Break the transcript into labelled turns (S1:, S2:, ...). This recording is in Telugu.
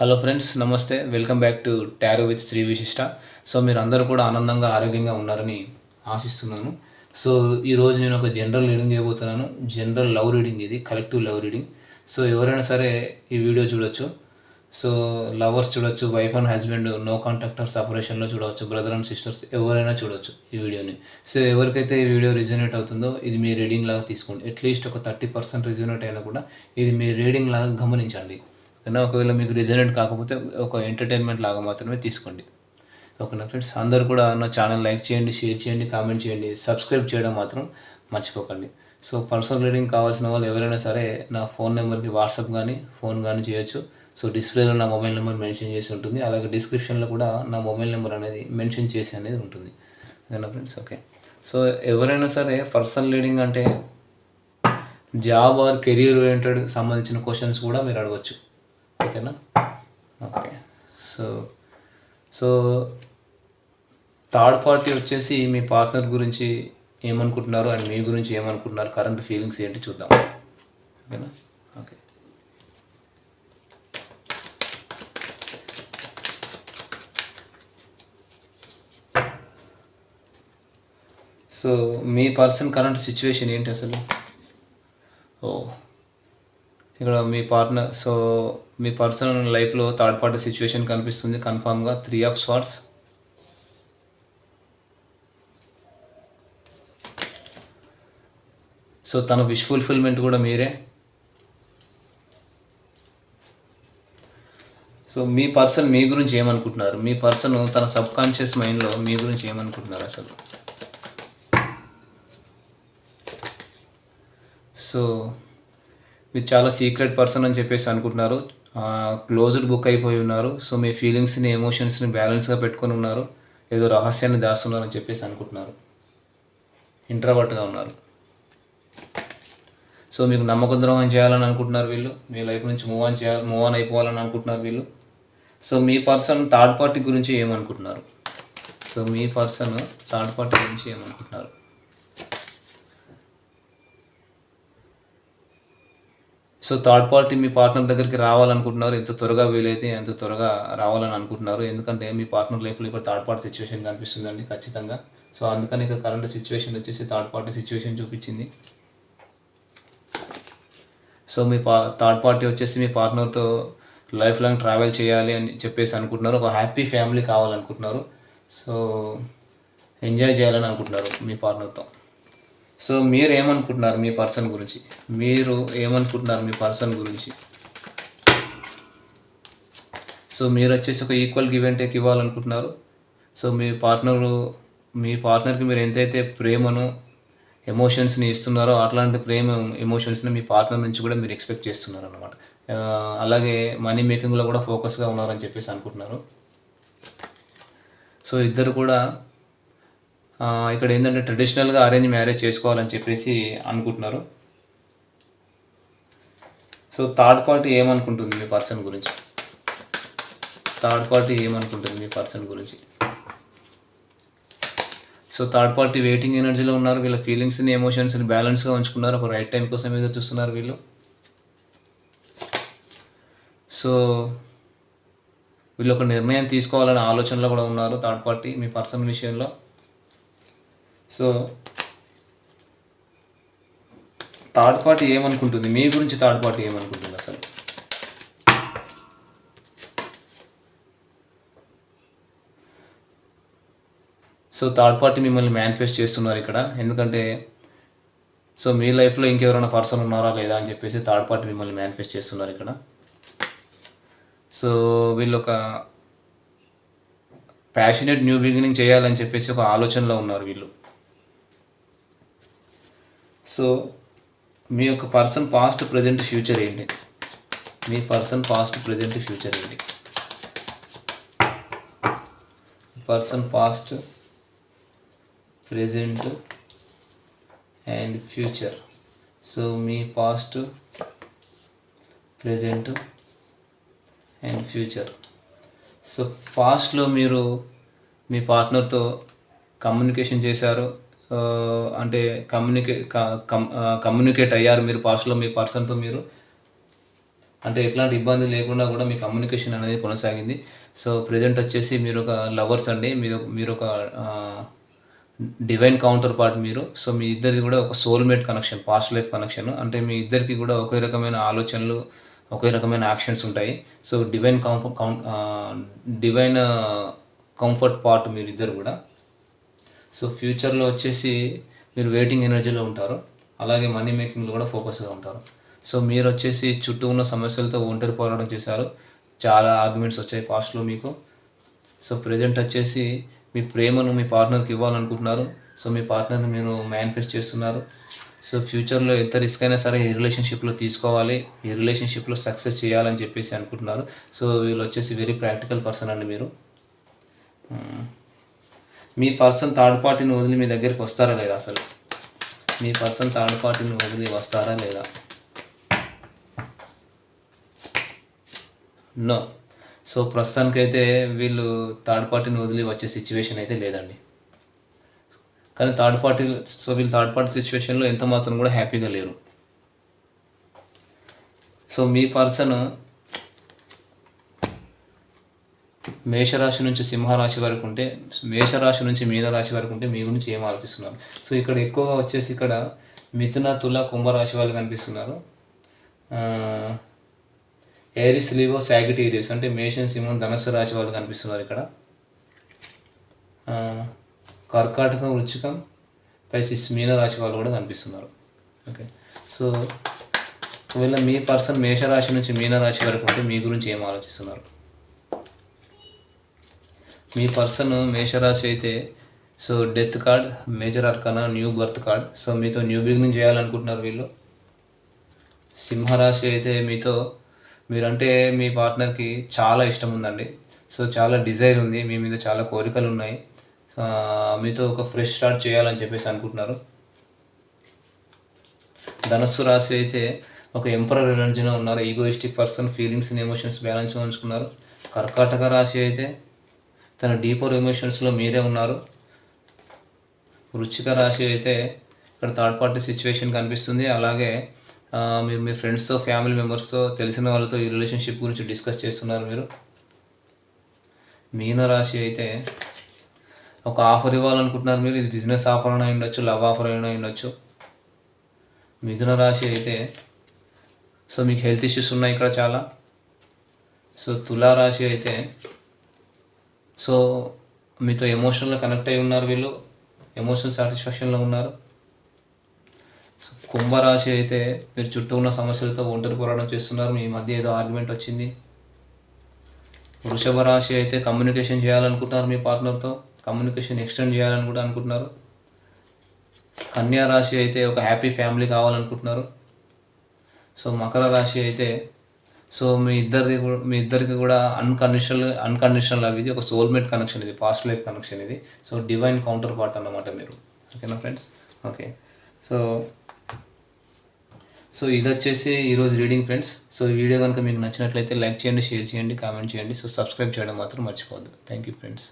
S1: హలో ఫ్రెండ్స్ నమస్తే. Welcome back to tarot with Shri Vishishta so మీరు అందరూ కూడా ఆనందంగా ఆరోగ్యంగా ఉన్నారని ఆశిస్తున్నాను. సో ఈరోజు నేను ఒక జనరల్ రీడింగ్ చేయబోతున్నాను. జనరల్ లవ్ రీడింగ్ ఇది కలెక్టివ్ లవ్ రీడింగ్ సో ఎవరైనా సరే ఈ వీడియో చూడొచ్చు. సో లవర్స్ చూడొచ్చు wife and husband no contact or సపరేషన్లో చూడవచ్చు బ్రదర్ అండ్ సిస్టర్స్ ఎవరైనా చూడొచ్చు ఈ వీడియోని సో ఎవరికైతే ఈ వీడియో రిజనేట్ అవుతుందో ఇది మీ రీడింగ్ లాగా తీసుకోండి. అట్లీస్ట్ ఒక థర్టీ పర్సెంట్ రిజనేట్ అయినా కూడా ఇది మీ రీడింగ్ లాగా గమనించండి. ఓకేనా ఒకవేళ మీకు రిజనేట్ కాకపోతే ఒక ఎంటర్టైన్మెంట్ లాగా మాత్రమే తీసుకోండి. ఓకేనా ఫ్రెండ్స్ అందరు కూడా నా ఛానల్ లైక్ చేయండి షేర్ చేయండి కామెంట్ చేయండి సబ్స్క్రైబ్ చేయడం మాత్రం మర్చిపోకండి. సో పర్సనల్ రీడింగ్ కావాల్సిన వాళ్ళు ఎవరైనా సరే నా ఫోన్ నెంబర్కి వాట్సాప్ కానీ ఫోన్ కానీ చేయొచ్చు. సో డిస్ప్లేలో నా మొబైల్ నెంబర్ మెన్షన్ చేసి ఉంటుంది. అలాగే డిస్క్రిప్షన్లో కూడా నా మొబైల్ నెంబర్ అనేది మెన్షన్ చేసి అనేది ఉంటుంది. ఓకేనా ఫ్రెండ్స్ ఓకే. సో ఎవరైనా సరే పర్సనల్ రీడింగ్ అంటే జాబ్ ఆర్ కెరీర్ ఓరియంటెడ్ సంబంధించిన క్వశ్చన్స్ కూడా మీరు అడగచ్చు. ఓకేనా? Okay. So so third party వచ్చేసి మీ పార్ట్నర్ గురించి ఏమనుకుంటున్నారు? అండ్ మీ గురించి ఏమనుకుంటున్నారు? కరెంట్ ఫీలింగ్స్ ఏంటి చూద్దాం. ఓకేనా? ఓకే. సో మీ పర్సన్ కరెంట్ సిచ్యువేషన్ ఏంటి అసలు? ఓ ఇక్కడ మీ పార్ట్నర్ సో మీ పర్సనల్ లైఫ్లో థర్డ్ పార్టీ సిచ్యువేషన్ కనిపిస్తుంది. కన్ఫామ్గా త్రీ ఆఫ్ స్వాట్స్ సో తన విష్ ఫుల్ఫిల్మెంట్ కూడా మీరే. సో మీ పర్సన్ మీ గురించి ఏమనుకుంటున్నారు? మీ పర్సన్ తన సబ్ కాన్షియస్ మైండ్లో మీ గురించి ఏమనుకుంటున్నారు అసలు? సో మీరు చాలా సీక్రెట్ పర్సన్ అని చెప్పేసి అనుకుంటున్నారు. క్లోజ్డ్ బుక్ అయిపోయి ఉన్నారు. సో మీ ఫీలింగ్స్ని ఎమోషన్స్ని బ్యాలెన్స్గా పెట్టుకొని ఉన్నారు. ఏదో రహస్యాన్ని దాస్తున్నారని చెప్పేసి అనుకుంటున్నారు. ఇంట్రవర్ట్గా ఉన్నారు. సో మీకు నమ్మక ద్రోహం చేయాలని అనుకుంటున్నారు వీళ్ళు. మీ లైఫ్ నుంచి మూవ్ ఆన్ చేయాలి మూవ్ ఆన్ అయిపోవాలని అనుకుంటున్నారు వీళ్ళు. సో మీ పర్సన్ థర్డ్ పార్టీ గురించి ఏమనుకుంటున్నారు? సో మీ పర్సన్ థర్డ్ పార్టీ గురించి ఏమనుకుంటున్నారు? సో థర్డ్ పార్టీ మీ పార్ట్నర్ దగ్గరికి రావాలనుకుంటున్నారు ఎంత త్వరగా వీలైతే ఎంత త్వరగా రావాలని అనుకుంటున్నారు. ఎందుకంటే మీ పార్ట్నర్ లైఫ్లో ఇక్కడ థర్డ్ పార్టీ సిచ్యువేషన్ కనిపిస్తుందండి ఖచ్చితంగా. సో అందుకని ఇక్కడ కరెంట్ సిచ్యువేషన్ వచ్చేసి థర్డ్ పార్టీ సిచ్యువేషన్ చూపించింది. సో మీ పా థర్డ్ పార్టీ వచ్చేసి మీ పార్ట్నర్తో లైఫ్ లాంగ్ ట్రావెల్ చేయాలి అని చెప్పేసి అనుకుంటున్నారు. ఒక హ్యాపీ ఫ్యామిలీ కావాలనుకుంటున్నారు. సో ఎంజాయ్ చేయాలని అనుకుంటున్నారు మీ పార్ట్నర్తో. సో మీరు ఏమనుకుంటున్నారు మీ పర్సన్ గురించి? మీరు ఏమనుకుంటున్నారు మీ పర్సన్ గురించి? సో మీరు వచ్చేసి ఒక ఈక్వల్ గివ్ అండ్ టేక్ ఇవ్వాలనుకుంటున్నారు. సో మీ పార్ట్నరు మీ పార్ట్నర్కి మీరు ఎంతైతే ప్రేమను ఎమోషన్స్ని ఇస్తున్నారో అట్లాంటి ప్రేమ ఎమోషన్స్ని మీ పార్ట్నర్ నుంచి కూడా మీరు ఎక్స్పెక్ట్ చేస్తున్నారు అనమాట అలాగే మనీ మేకింగ్లో కూడా ఫోకస్గా ఉన్నారని చెప్పేసి అనుకుంటున్నారు. సో ఇద్దరు కూడా ఇక్కడ ఏంటంటే ట్రెడిషనల్గా అరేంజ్ మ్యారేజ్ చేసుకోవాలని చెప్పేసి అనుకుంటున్నారు. సో థర్డ్ పార్టీ ఏమనుకుంటుంది మీ పర్సన్ గురించి? థర్డ్ పార్టీ ఏమనుకుంటుంది మీ పర్సన్ గురించి? సో థర్డ్ పార్టీ వెయిటింగ్ ఎనర్జీలో ఉన్నారు వీళ్ళ ఫీలింగ్స్ని ఎమోషన్స్ని బ్యాలెన్స్గా ఉంచుకున్నారు ఒక రైట్ టైం కోసం ఎదురు చూస్తున్నారు వీళ్ళు. సో వీళ్ళు ఒక నిర్ణయం తీసుకోవాలనే ఆలోచనలో కూడా ఉన్నారు థర్డ్ పార్టీ మీ పర్సన్ విషయంలో. సో థర్డ్ పార్టీ ఏమనుకుంటుంది? మీ గురించి థర్డ్ పార్టీ ఏమనుకుంటుంది అసలు? సో థర్డ్ పార్టీ మిమ్మల్ని మేనిఫెస్ట్ చేస్తున్నారు ఇక్కడ. ఎందుకంటే సో మీ లైఫ్లో ఇంకెవరైనా పర్సన్ ఉన్నారా లేదా అని చెప్పేసి థర్డ్ పార్టీ మిమ్మల్ని మేనిఫెస్ట్ చేస్తున్నారు ఇక్కడ. సో వీళ్ళు ఒక ప్యాషనేట్ న్యూ బిగినింగ్ చేయాలని చెప్పేసి ఒక ఆలోచనలో ఉన్నారు వీళ్ళు. సో మీ యొక్క పర్సన్ పాస్ట్ ప్రజెంట్ ఫ్యూచర్ ఏంటి? మీ పర్సన్ పాస్ట్ ప్రజెంట్ ఫ్యూచర్ ఏంటి? Person past present and future. So me past present and future. So పాస్ట్లో మీరు మీ పార్ట్నర్తో కమ్యూనికేషన్ చేశారు. అంటే కమ్యూనికే కమ్యూనికేట్ అయ్యారు మీరు పాస్ట్లో మీ పర్సన్తో మీరు? అంటే ఎట్లాంటి ఇబ్బంది లేకుండా కూడా మీ కమ్యూనికేషన్ అనేది కొనసాగింది. సో ప్రజెంట్ వచ్చేసి మీరు ఒక లవర్స్ అండి. మీరు మీరు ఒక డివైన్ కౌంటర్ పార్ట్ మీరు. సో మీ ఇద్దరిది కూడా ఒక soulmate connection past life connection. అంటే మీ ఇద్దరికి కూడా ఒకే రకమైన ఆలోచనలు ఒకే రకమైన యాక్షన్స్ ఉంటాయి. సో డివైన్ కంఫర్ట్ కౌం డివైన్ కంఫర్ట్ పార్ట్ మీరు ఇద్దరు కూడా. సో ఫ్యూచర్లో వచ్చేసి మీరు వెయిటింగ్ ఎనర్జీలో ఉంటారు. అలాగే మనీ మేకింగ్లో కూడా ఫోకస్గా ఉంటారు. సో మీరు వచ్చేసి చుట్టూ ఉన్న సమస్యలతో ఒంటరి పోరాటం చేశారు. చాలా ఆర్గ్యుమెంట్స్ వచ్చాయి పాస్ట్లో మీకు. సో ప్రజెంట్ వచ్చేసి మీ ప్రేమను మీ పార్ట్నర్కి ఇవ్వాలనుకుంటున్నారు. సో మీ పార్ట్నర్ని మీరు మేనిఫెస్ట్ చేస్తున్నారు. సో ఫ్యూచర్లో ఎంత రిస్క్ అయినా సరే ఈ రిలేషన్షిప్లో తీసుకోవాలి. ఈ రిలేషన్షిప్లో సక్సెస్ చేయాలని చెప్పేసి అనుకుంటున్నారు. సో వీళ్ళు వచ్చేసి వెరీ ప్రాక్టికల్ పర్సన్ అండి మీరు. మీ పర్సన్ థర్డ్ పార్టీని వదిలి మీ దగ్గరికి వస్తారా లేదా అసలు? మీ పర్సన్ థర్డ్ పార్టీని వదిలి వస్తారా లేదా? నో. సో ప్రస్తుతానికైతే వీళ్ళు థర్డ్ పార్టీని వదిలి వచ్చే సిచ్యువేషన్ అయితే లేదండి. కానీ థర్డ్ పార్టీ సో వీళ్ళు థర్డ్ పార్టీ సిచ్యువేషన్లో ఎంత మాత్రం కూడా హ్యాపీగా లేరు. సో మీ పర్సన్ మేషరాశి నుంచి సింహరాశి వరకు ఉంటే మేషరాశి నుంచి మీనరాశి వరకు ఉంటే మీ గురించి ఏం ఆలోచిస్తున్నారు? సో ఇక్కడ ఎక్కువగా వచ్చేసి ఇక్కడ మిథున తుల కుంభరాశి వాళ్ళు కనిపిస్తున్నారు. ఏరిస్ లీవో సాగిటీరియస్ అంటే మేషన్ సింహం ధనస్సు రాశి వాళ్ళు కనిపిస్తున్నారు ఇక్కడ. కర్కాటకం వృచ్చికం పైసిస్ మీనరాశి వాళ్ళు కూడా కనిపిస్తున్నారు. ఓకే. సో ఒకవేళ మీ పర్సన్ మేషరాశి నుంచి మీనరాశి వరకు ఉంటే మీ గురించి ఏం ఆలోచిస్తున్నారు? మీ పర్సన్ మేషరాశి అయితే so death card major arcana new birth card. So మీతో న్యూ బిగినింగ్ చేయాలనుకుంటున్నారు వీళ్ళు. సింహరాశి అయితే మీతో మీరంటే మీ పార్ట్నర్కి చాలా ఇష్టం ఉందండి. సో చాలా డిజైర్ ఉంది మీ మీద చాలా కోరికలు ఉన్నాయి. సో, మీతో ఒక ఫ్రెష్ స్టార్ట్ చేయాలని చెప్పేసి అనుకుంటున్నారు. ధనస్సు రాశి అయితే ఒక ఎంపరర్ ఎనర్జీలో ఉన్నారు egoistic person feelings emotions balance ఉంచుకున్నారు. కర్కాటక రాశి అయితే తన డీపర్ ఎమోషన్స్లో మీరే ఉన్నారు. వృచ్చిక రాశి అయితే ఇక్కడ థర్డ్ పార్టీ సిచ్యువేషన్ కనిపిస్తుంది. అలాగే మీరు మీ ఫ్రెండ్స్తో ఫ్యామిలీ మెంబర్స్తో తెలిసిన వాళ్ళతో ఈ రిలేషన్షిప్ గురించి డిస్కస్ చేస్తున్నారు మీరు. మీన రాశి అయితే ఒక ఆఫర్ ఇవ్వాలనుకుంటున్నారు మీరు. ఇది బిజినెస్ ఆఫర్ అయినా ఉండొచ్చు లవ్ ఆఫర్ అయినా ఉండొచ్చు. మిథున రాశి అయితే సో మీకు హెల్త్ ఇష్యూస్ ఉన్నాయి ఇక్కడ చాలా. సో తులా రాశి అయితే సో మీతో ఎమోషనల్గా కనెక్ట్ అయి ఉన్నారు వీళ్ళు. ఎమోషనల్ సాటిస్ఫాక్షన్లో ఉన్నారు. సో కుంభరాశి అయితే మీరు చుట్టూ ఉన్న సమస్యలతో ఒంటరి పోరాటం చేస్తున్నారు. మీ మధ్య ఏదో ఆర్గ్యుమెంట్ వచ్చింది. వృషభ రాశి అయితే కమ్యూనికేషన్ చేయాలనుకుంటున్నారు మీ పార్ట్నర్తో కమ్యూనికేషన్ ఎక్స్టెండ్ చేయాలని కూడా అనుకుంటున్నారు. కన్యా రాశి అయితే ఒక హ్యాపీ ఫ్యామిలీ కావాలనుకుంటున్నారు. సో మకర రాశి అయితే సో మీ ఇద్దరిది కూడా- మీ ఇద్దరికి కూడా అన్కండిషనల్ అన్కండిషనల్ లవ్ ఇది ఒక సోల్మేట్ కనెక్షన్ ఇది పాస్ట్ లైఫ్ కనెక్షన్ ఇది. సో డివైన్ కౌంటర్ పార్ట్ అన్నమాట మీరు. ఓకేనా ఫ్రెండ్స్ ఓకే సో సో ఇది వచ్చేసి ఈరోజు రీడింగ్ ఫ్రెండ్స్ సో ఈ వీడియో కనుక మీకు నచ్చినట్లయితే లైక్ చేయండి షేర్ చేయండి కామెంట్ చేయండి. సో సబ్స్క్రైబ్ చేయడం మాత్రం మర్చిపోవద్దు. Thank you friends